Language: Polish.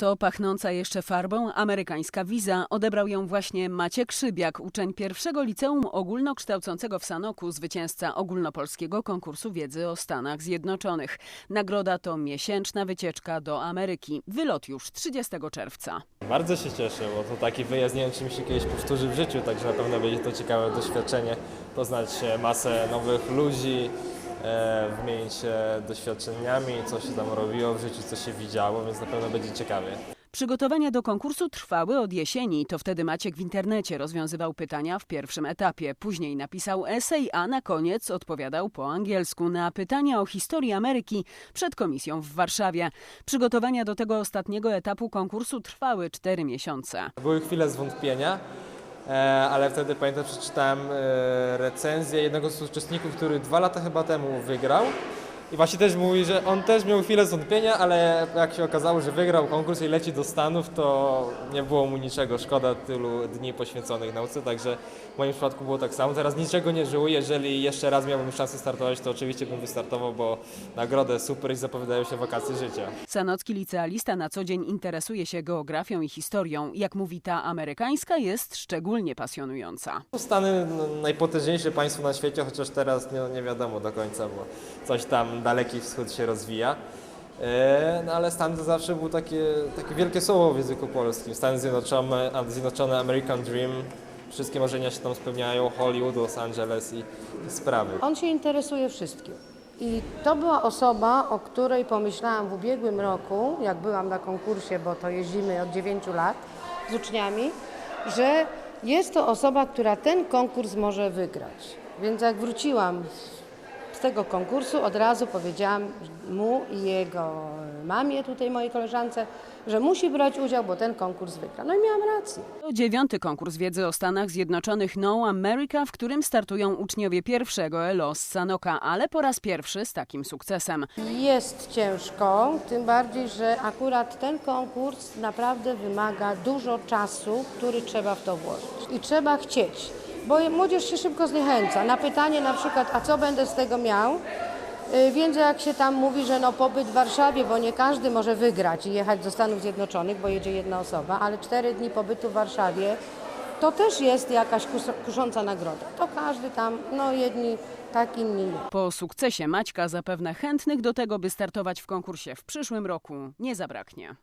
To pachnąca jeszcze farbą amerykańska wiza. Odebrał ją właśnie Maciek Szybiak, uczeń pierwszego liceum ogólnokształcącego w Sanoku, zwycięzca ogólnopolskiego konkursu wiedzy o Stanach Zjednoczonych. Nagroda to miesięczna wycieczka do Ameryki. Wylot już 30 czerwca. Bardzo się cieszę, bo to taki wyjazd nie wiem, czy mi się kiedyś powtórzy w życiu, także na pewno będzie to ciekawe doświadczenie, poznać masę nowych ludzi, wymienić się doświadczeniami, co się tam robiło w życiu, co się widziało, więc na pewno będzie ciekawie. Przygotowania do konkursu trwały od jesieni. To wtedy Maciek w internecie rozwiązywał pytania w pierwszym etapie. Później napisał esej, a na koniec odpowiadał po angielsku na pytania o historii Ameryki przed komisją w Warszawie. Przygotowania do tego ostatniego etapu konkursu trwały cztery miesiące. Były chwile zwątpienia, e, ale wtedy pamiętam, przeczytałem e, recenzję jednego z uczestników, który dwa lata chyba temu wygrał. I właśnie też mówi, że on też miał chwilę zwątpienia, ale jak się okazało, że wygrał konkurs i leci do Stanów, to nie było mu niczego. Szkoda tylu dni poświęconych nauce, także w moim przypadku było tak samo. Teraz niczego nie żałuję. Jeżeli jeszcze raz miałbym szansę startować, to oczywiście bym wystartował, bo nagrodę super i zapowiadają się wakacje życia. Sanocki licealista na co dzień interesuje się geografią i historią. Jak mówi ta amerykańska, jest szczególnie pasjonująca. Stany no, najpotężniejsze państwo na świecie, chociaż teraz nie, nie wiadomo do końca, bo coś tam daleki wschód się rozwija. E, No ale Stany to zawsze było takie, takie wielkie słowo w języku polskim. Stany Zjednoczone, Zjednoczone American Dream, wszystkie marzenia się tam spełniają, Hollywood, Los Angeles i sprawy. On się interesuje wszystkim. I to była osoba, o której pomyślałam w ubiegłym roku, jak byłam na konkursie, bo to jeździmy od 9 lat z uczniami, że jest to osoba, która ten konkurs może wygrać. Więc jak wróciłam z tego konkursu, od razu powiedziałam mu i jego mamie, tutaj mojej koleżance, że musi brać udział, bo ten konkurs wygra. No i miałam rację. To dziewiąty konkurs wiedzy o Stanach Zjednoczonych No America, w którym startują uczniowie pierwszego ELO z Sanoka, ale po raz pierwszy z takim sukcesem. Jest ciężko, tym bardziej, że akurat ten konkurs naprawdę wymaga dużo czasu, który trzeba w to włożyć. I trzeba chcieć, bo młodzież się szybko zniechęca. Na pytanie na przykład, a co będę z tego miał? Yy, Więc jak się tam mówi, że no pobyt w Warszawie, bo nie każdy może wygrać i jechać do Stanów Zjednoczonych, bo jedzie jedna osoba, ale cztery dni pobytu w Warszawie to też jest jakaś kus- kusząca nagroda. To każdy tam, no jedni tak, inni nie. Po sukcesie Maćka zapewne chętnych do tego, by startować w konkursie w przyszłym roku nie zabraknie.